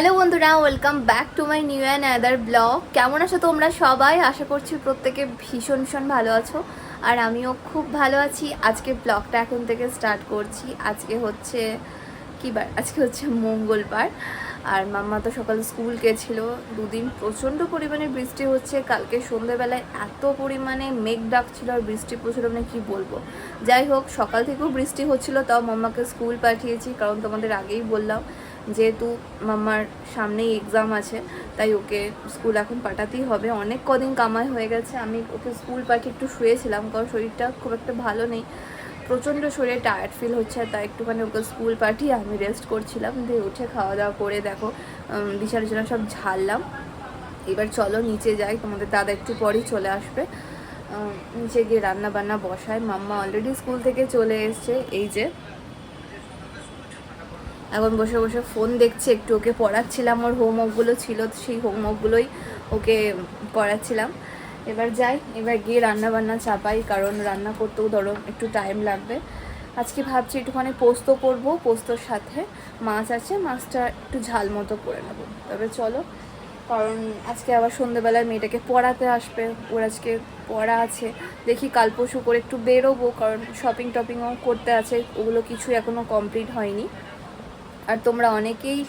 Hello বন্ধুরা, welcome back to my new and other blog. কেমন আছো তোমরা সবাই? আশা করছি প্রত্যেকে ভীষণ ভীষণ ভালো আছো, আর আমিও খুব ভালো আছি। আজকে ব্লগটা এখন থেকে স্টার্ট করছি। আজকে হচ্ছে কী বার? আজকে হচ্ছে মঙ্গলবার। আর মাম্মা তো সকালে স্কুল গেছিল। দুদিন প্রচণ্ড পরিমাণে বৃষ্টি হচ্ছে। কালকে সন্ধ্যেবেলায় এত পরিমাণে মেঘ ডাকছিল আর বৃষ্টি প্রচুর মানে কী বলব? যাই হোক, সকাল থেকেও বৃষ্টি হচ্ছিল, তাও মাম্মাকে স্কুল পাঠিয়েছি, কারণ তোমাদের আগেই বললাম। যেহেতু মাম্মার সামনেই এক্সাম আছে, তাই ওকে স্কুল এখন পাঠাতেই হবে। অনেক কদিন কামাই হয়ে গেছে, আমি ওকে স্কুল পাঠিয়ে একটু শুয়েছিলাম, কারণ শরীরটা খুব একটা ভালো নেই। প্রচণ্ড শরীরে টায়ার্ড ফিল হচ্ছে, তাই একটুখানি ওকে স্কুল পাঠিয়ে আমি রেস্ট করছিলাম। দিয়ে উঠে খাওয়া দাওয়া করে দেখো বিছানা টিছানা সব ঝাড়লাম। এবার চলো নিচে যাই, তোমাদের দাদা একটু পরেই চলে আসবে। নিচে গিয়ে রান্না বান্না বসায়। মাম্মা অলরেডি স্কুল থেকে চলে এসছে, এই যে এখন বসে বসে ফোন দেখছে, একটু ওকে পড়াচ্ছিলাম, ওর হোমওয়ার্কগুলো ছিল, সেই হোমওয়ার্কগুলোই ওকে পড়াচ্ছিলাম। এবার যাই, এবার গিয়ে রান্না বান্না চাপাই, কারণ রান্না করতেও ধরো একটু টাইম লাগবে। আজকে ভাবছি একটুখানি পোস্ত করব, পোস্তর সাথে মাছ আছে, মাছটা একটু ঝাল মতো করে নেব। তবে চলো, কারণ আজকে আবার সন্ধ্যেবেলায় মেয়েটাকে পড়াতে আসবে, ওর আজকে পড়া আছে। দেখি কাল পরশু করে একটু বেরোবো, কারণ শপিং টপিংও করতে আছে, ওগুলো কিছু এখনও কমপ্লিট হয়নি। আর তোমরা অনেকেই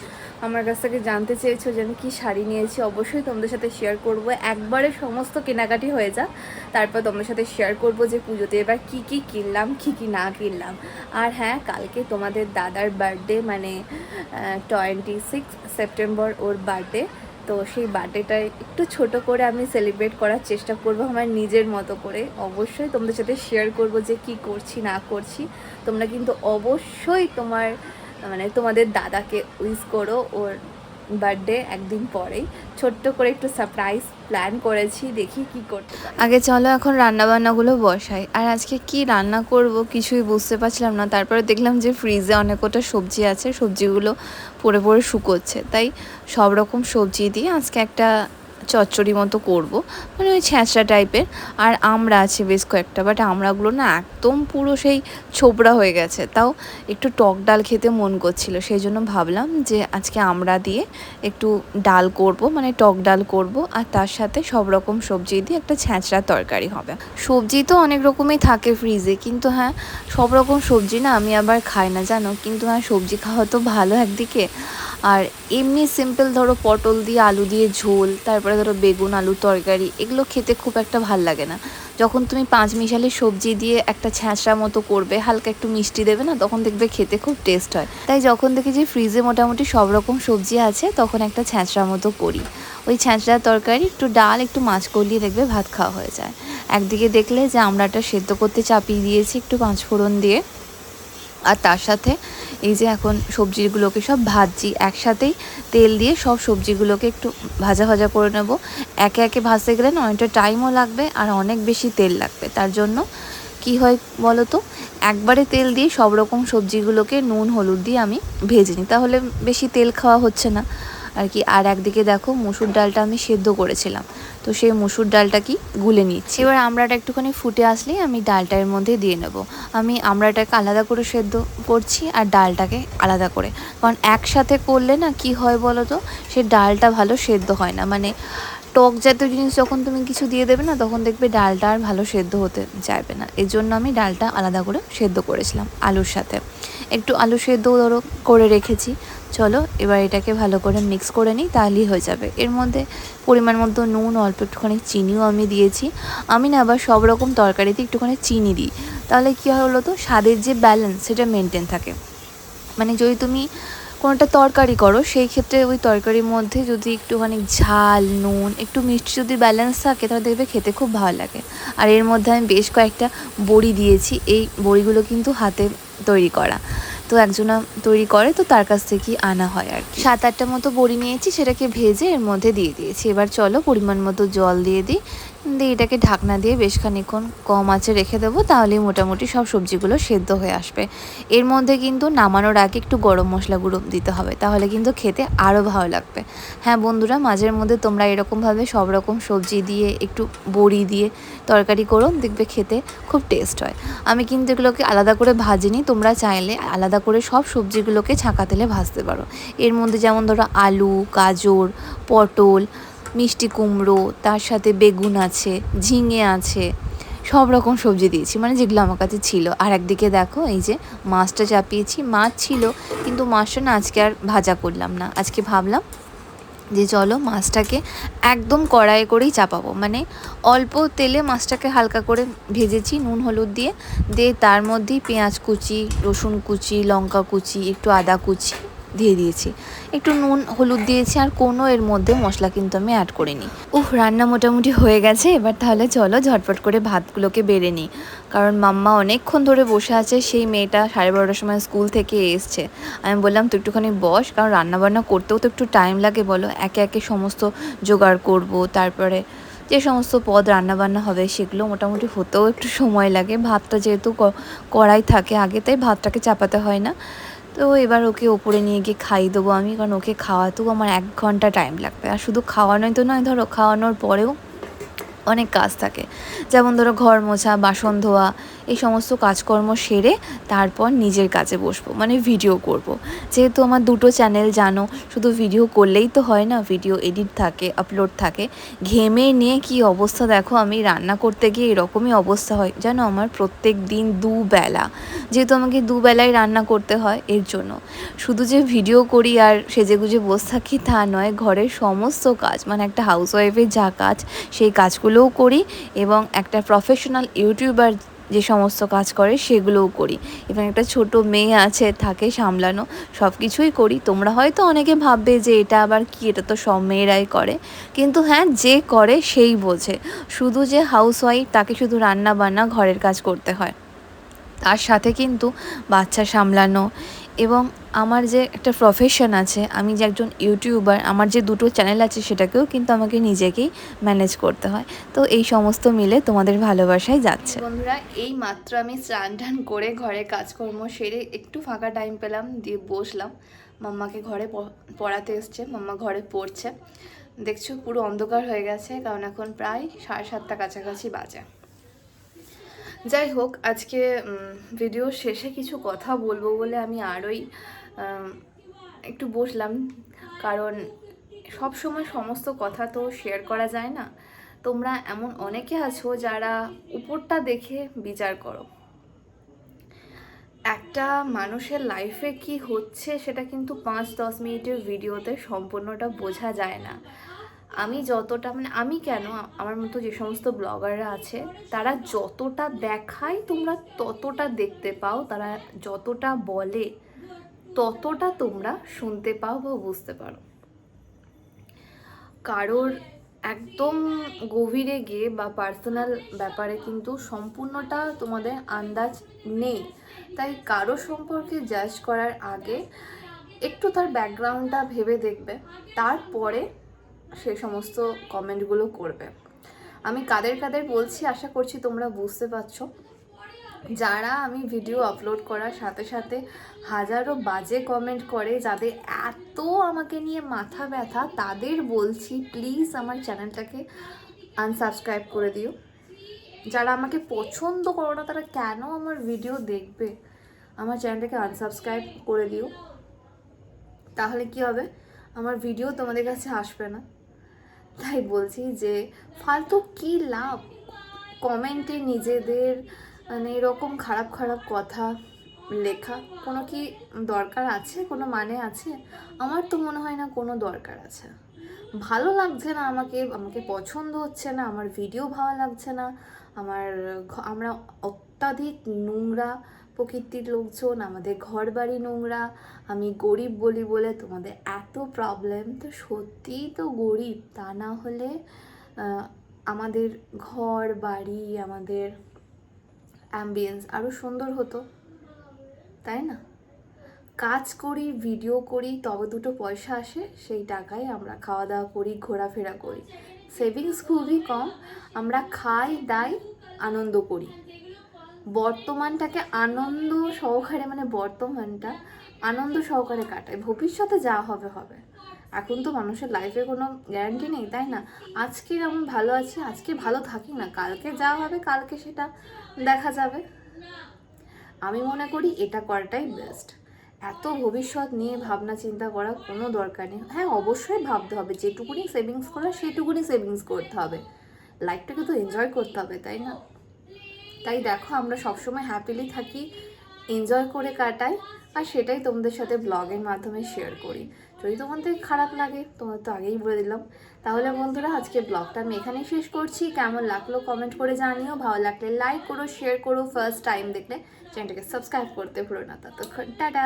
আমার কাছ থেকে জানতে চেয়েছো যে আমি কী শাড়ি নিয়েছি। অবশ্যই তোমাদের সাথে শেয়ার করব। একবারে সমস্ত কেনাকাটি হয়ে যাক, তারপর তোমাদের সাথে শেয়ার করব যে পুজোতে এবার কি কি কিনলাম, কি কি না কিনলাম। আর হ্যাঁ কালকে তোমাদের দাদার বার্থডে মানে টোয়েন্টি সিক্স সেপ্টেম্বর ওর বার্থডে তো সেই বার্থডেটায় একটু ছোট করে আমি সেলিব্রেট করার চেষ্টা করব, আমার নিজের মতো করে। অবশ্যই তোমাদের সাথে শেয়ার করব যে কি করছি, না করছি। তোমরা কিন্তু অবশ্যই তোমার মানে তোমাদের দাদাকে উইস করো ওর বার্থডে একদিন পরেই। ছোট্ট করে একটু সারপ্রাইজ প্ল্যান করেছি, দেখি কি করতে আগে চলো এখন রান্না বান্নাগুলো বসাই। আর আজকে কি রান্না করব কিছুই বুঝতে পারছিলাম না। তারপরে দেখলাম যে ফ্রিজে অনেক কটা সবজি আছে। সবজিগুলো পড়ে পড়ে শুকোচ্ছে। তাই সব রকম সবজি দিয়ে আজকে একটা চচ্চড়ি মতো করব। মানে ওই ছ্যাঁচড়া টাইপের। আর আমরা আছে বেশ কয়েকটা বাট আমড়াগুলো না একদম পুরো সেই ছোবড়া হয়ে গেছে। তাও একটু টক ডাল খেতে মন করছিল। সেই জন্য ভাবলাম যে আজকে আমরা দিয়ে একটু ডাল করব মানে টক ডাল করব। আর তার সাথে সব রকম সবজি দিয়ে একটা ছ্যাঁচড়া তরকারি হবে। সবজি তো অনেক রকমই থাকে ফ্রিজে কিন্তু হ্যাঁ সব রকম সবজি না আমি আবার খাই না, জানো? কিন্তু হ্যাঁ সবজি খাওয়া তো ভালো একদিকে। আর এমনি সিম্পল ধরো পটল দিয়ে, আলু দিয়ে ঝোল, তারপরে ধরো বেগুন আলু তরকারি, এগুলো খেতে খুব একটা ভালো লাগে না। যখন তুমি পাঁচ মিশালি সবজি দিয়ে একটা ছ্যাঁচড়া মতো করবে, হালকা একটু মিষ্টি দেবে না, তখন দেখবে খেতে খুব টেস্ট হয়। তাই যখন দেখি যে ফ্রিজে মোটামুটি সব রকম সবজি আছে, তখন একটা ছ্যাঁচড়া মতো করি। ওই ছ্যাঁচড়া তরকারি, একটু ডাল, একটু মাছ করলিয়ে দেখবে ভাত খাওয়া হয়ে যায়। একদিকে দেখলে যে আমড়াটা সেদ্ধ করতে চাপিয়ে দিয়েছি একটু পাঁচফোড়ন দিয়ে। আর তার সাথে এই যে এখন সবজিগুলোকে সব ভাজছি, একসাথেই তেল দিয়ে সব সবজিগুলোকে একটু ভাজা ভাজা করে নেব। একে একে ভাজতে গেলে না অনেকটা টাইমও লাগবে আর অনেক বেশি তেল লাগবে। তার জন্য কি হয় বলো তো একবারে তেল দিয়ে সব রকম সবজিগুলোকে নুন, হলুদ দিয়ে আমি ভেজে নিই। তাহলে বেশি তেল খাওয়া হচ্ছে না। আর কি, আর একদিকে দেখো মুসুর ডালটা আমি সেদ্ধ করেছিলাম। তো সেই মুসুর ডালটা কি গুলে নিচ্ছি। এবার আমড়াটা একটুখানি ফুটে আসলেই আমি ডালটা এর মধ্যে দিয়ে নেব। আমি আমড়াটাকে আলাদা করে সেদ্ধ করছি আর ডালটাকে আলাদা করে। কারণ একসাথে করলে না কি হয় বলো তো, সে ডালটা ভালো সেদ্ধ হয় না। মানে টক জাতীয় জিনিস যখন তুমি কিছু দিয়ে দেবে না, তখন দেখবে ডালটা আর ভালো সেদ্ধ হতে চাইবে না। এর জন্য আমি ডালটা আলাদা করে সেদ্ধ করেছিলাম আলুর সাথে। একটু আলু সেদ্ধ ধরো করে রেখেছি। চলো, এবার এটাকে ভালো করে মিক্স করে নিই, তাহলেই হয়ে যাবে। এর মধ্যে পরিমাণ মতো নুন, অল্প একটুখানি চিনিও আমি দিয়েছি। আমি না আবার সব রকম তরকারিতে একটুখানি চিনি দিই। তাহলে কী হয় হলো তো, স্বাদের যে ব্যালেন্স সেটা মেনটেন থাকে। মানে যদি তুমি কোনোটা তরকারি করো, সেই ক্ষেত্রে ওই তরকারির মধ্যে যদি একটুখানি ঝাল, নুন, একটু মিষ্টি যদি ব্যালেন্স থাকে, তাহলে দেখবে খেতে খুব ভালো লাগে। আর এর মধ্যে আমি বেশ কয়েকটা বড়ি দিয়েছি। এই বড়িগুলো কিন্তু হাতে তৈরি করা। তো একজনা তৈরি করে, তো তার কাছ থেকেই আনা হয় আর কি। সাত আটটা মতো বড়ি নিয়েছি, সেটাকে ভেজে এর মধ্যে দিয়ে দিয়েছি। এবার চলো পরিমাণ মতো জল দিয়ে দিই। দিয়ে এটাকে ঢাকনা দিয়ে বেশ খানিক্ষণ কম আঁচে রেখে দেবো, তাহলেই মোটামুটি সব সবজিগুলো সেদ্ধ হয়ে আসবে। এর মধ্যে কিন্তু নামানোর আগে একটু গরম মশলা গুঁড়ো দিতে হবে, তাহলে কিন্তু খেতে আরও ভালো লাগবে। হ্যাঁ বন্ধুরা, মাঝের মধ্যে তোমরা এরকমভাবে সব রকম সবজি দিয়ে একটু বড়ি দিয়ে তরকারি করো, দেখবে খেতে খুব টেস্ট হয়। আমি কিন্তু এগুলোকে আলাদা করে ভাজিনি, তোমরা চাইলে আলাদা করে সব সবজিগুলোকে ছাঁকা তেলে ভাজতে পারো। এর মধ্যে যেমন ধরো আলু, গাজর, পটল মিষ্টি কুমড়ো, তার সাথে বেগুন আছে, ঝিঙে আছে, সব রকম সবজি দিয়েছি। মানে যেগুলো আমার কাছে ছিল। আর একদিকে দেখো, এই যে মাছটা চাপিয়েছি। মাছ ছিল, কিন্তু মাছটা না আজকে আর ভাজা করলাম না। আজকে ভাবলাম যে চলো মাছটাকে একদম কড়াইয়ে করেই চাপাবো। মানে অল্প তেলে মাছটাকে হালকা করে ভেজেছি, নুন, হলুদ দিয়ে। দিয়ে তার মধ্যেই পেঁয়াজ কুচি, রসুন কুচি, লঙ্কা কুচি, একটু আদা কুচি দিয়ে দিয়েছি। একটু নুন, হলুদ দিয়েছি আর কোনো এর মধ্যে মশলা কিন্তু আমি অ্যাড করিনি। উফ, রান্না মোটামুটি হয়ে গেছে। এবার তাহলে চলো ঝটপট করে ভাতগুলোকে বেড়ে নিই। কারণ মাম্মা অনেকক্ষণ ধরে বসে আছে, সেই মেয়েটা সাড়ে বারোটার সময় স্কুল থেকে এসছে। আমি বললাম, তুই একটুখানি বস, কারণ রান্নাবান্না করতেও তো একটু টাইম লাগে, বলো। একে একে সমস্ত জোগাড় করব, তারপরে যে সমস্ত পদ রান্নাবান্না হবে, সেগুলো মোটামুটি হতেও একটু সময় লাগে। ভাতটা যেহেতু কড়াই থাকে আগে, তাই ভাতটাকে চাপাতে হয় না। তো এবার ওকে ওপরে নিয়ে গিয়ে খাইয়ে দেবো আমি, কারণ ওকে খাওয়াতেও আমার এক ঘণ্টা টাইম লাগবে। আর শুধু খাওয়ানোই তো নয়, ধরো খাওয়ানোর পরেও অনেক কাজ থাকে। যেমন ধরো ঘর মোছা, বাসন ধোয়া, এই সমস্ত কাজকর্ম সেরে তারপর নিজের কাজে বসবো মানে ভিডিও করব। যেহেতু আমার দুটো চ্যানেল জানো, শুধু ভিডিও করলেই তো হয় না ভিডিও এডিট থাকে আপলোড থাকে। ঘেমে নিয়ে কি অবস্থা দেখো, আমি রান্না করতে গিয়ে এরকমই অবস্থা হয়, জানো আমার প্রত্যেক দিন দুবেলা। যেহেতু আমাকে দুবেলায় রান্না করতে হয়, এর জন্য। শুধু যে ভিডিও করি আর সেজে গুজে বসে থাকি তা নয়, ঘরের সমস্ত কাজ মানে একটা হাউসওয়াইফের যা কাজ, সেই কাজগুলোও করি এবং একটা প্রফেশনাল ইউটিউবার যে সমস্ত কাজ করে সেগুলোও করি। এবং একটা ছোট মেয়ে আছে, থাকে সামলানো সব কিছুই করি। তোমরা হয়তো অনেকে ভাববে যে এটা আবার কি, এটা তো সব মেয়েরাই করে। কিন্তু হ্যাঁ যে করে সেই বোঝে। শুধু যে হাউসওয়াইফ তাকে শুধু রান্না বান্না ঘরের কাজ করতে হয়। তার সাথে কিন্তু বাচ্চা সামলানো এবং আমার যে একটা প্রফেশন আছে, আমি যে একজন ইউটিউবার আমার যে দুটো চ্যানেল আছে সেটাকেও কিন্তু আমাকে নিজেকেই ম্যানেজ করতে হয়। তো এই সমস্ত মিলে তোমাদের ভালোবাসায় যাচ্ছে। বন্ধুরা, এই মাত্র আমি স্নান টান করে ঘরে কাজকর্ম সেরে একটু ফাঁকা টাইম পেলাম, দিয়ে বসলাম। মাম্মাকে ঘরে পড়াতে এসছে, মাম্মা ঘরে পড়ছে। দেখছ পুরো অন্ধকার হয়ে গেছে, কারণ এখন প্রায় সাড়ে সাতটা কাছাকাছি বাজে। যাই হোক, আজকে ভিডিও শেষে কিছু কথা বলব বলে আমি আরোই একটু বসলাম। কারণ সব সময় সমস্ত কথা তো শেয়ার করা যায় না। তোমরা এমন অনেকে আছো যারা উপরটা দেখে বিচার করো। একটা মানুষের লাইফে কি হচ্ছে সেটা কিন্তু পাঁচ দশ মিনিটের ভিডিওতে সম্পূর্ণটা বোঝা যায় না। আমি যতটা মানে আমি কেন আমার মতো যে সমস্ত ব্লগাররা আছে, তারা যতটা দেখায়, তোমরা ততটা দেখতে পাও, তারা যতটা বলে, ততটা তোমরা শুনতে পাও বা বুঝতে পারো। কারোর একদম গভীরে গিয়ে বা পার্সোনাল ব্যাপারে কিন্তু সম্পূর্ণটা তোমাদের আন্দাজ নেই। তাই কারও সম্পর্কে জাজ করার আগে একটু তার ব্যাকগ্রাউন্ডটা ভেবে দেখবে। তারপরে সে সমস্ত কমেন্টগুলো করবে। আমি কাদের কাদের বলছি আশা করছি তোমরা বুঝতে পারছ। যারা আমি ভিডিও আপলোড করার সাথে সাথে হাজারো বাজে কমেন্ট করে, যাদের এত আমাকে নিয়ে মাথা ব্যথা, তাদের বলছি প্লিজ আমার চ্যানেলটাকে আনসাবস্ক্রাইব করে দিও। যারা আমাকে পছন্দ করো না, তারা কেন আমার ভিডিও দেখবে? আমার চ্যানেলটাকে আনসাবস্ক্রাইব করে দিও। তাহলে কি হবে? আমার ভিডিও তোমাদের কাছে আসবে না। তাই বলছি যে ফালতু কি লাভ? কমেন্টে নিজেদের মানে এরকম খারাপ খারাপ কথা, লেখা কোনো কি দরকার আছে? কোনো মানে আছে? আমার তো মনে হয় না কোনো দরকার আছে। ভালো লাগছে না আমাকে আমাকে পছন্দ হচ্ছে না, আমার ভিডিও ভালো লাগছে না। আমার আমরা অত্যাধিক নোংরা প্রকৃতির লোকজন, আমাদের ঘর বাড়ি নোংরা, আমি গরিব বলি বলে তোমাদের এত প্রবলেম তো সত্যিই তো গরিব। তা না হলে আমাদের ঘর বাড়ি আমাদের অ্যাম্বিয়েন্স আরও সুন্দর হতো, তাই না? কাজ করি ভিডিও করি, তবে দুটো পয়সা আসে, সেই টাকায় আমরা খাওয়া দাওয়া করি, ঘোরাফেরা করি। সেভিংস খুবই কম, আমরা খাই, দাই, আনন্দ করি। বর্তমানটাকে আনন্দ সহকারে মানে বর্তমানটা আনন্দ সহকারে কাটায়। ভবিষ্যতে যা হবে হবে। এখন তো মানুষের লাইফে কোনো গ্যারান্টি নেই, তাই না? আজকে আমি ভালো আছি? আজকে ভালো থাকি না। কালকে যা হবে, কালকে সেটা দেখা যাবে। আমি মনে করি এটা করাটাই বেস্ট এত ভবিষ্যৎ নিয়ে ভাবনা চিন্তা করা কোনো দরকার নেই। হ্যাঁ অবশ্যই ভাবতে হবে। যেটুকুনি সেভিংস করা সেটুকুনি সেভিংস করতে হবে। লাইফটাকে তো এনজয় করতে হবে, তাই না? তাই দেখো আমরা সবসময় হ্যাপিলি থাকি এনজয় করে কাটাই আর সেটাই তোমাদের সাথে ব্লগের মাধ্যমে শেয়ার করি। যদি তোমাদের খারাপ লাগে, তোমার তো আগেই বলে দিলাম। তাহলে বন্ধুরা, আজকে ব্লগটা আমি এখানেই শেষ করছি। কেমন লাগল কমেন্ট করে জানিও। ভালো লাগলে লাইক করো শেয়ার করো ফার্স্ট টাইম দেখলে চ্যানেলটাকে সাবস্ক্রাইব করতে ভুলো না। ততক্ষণ টাটা!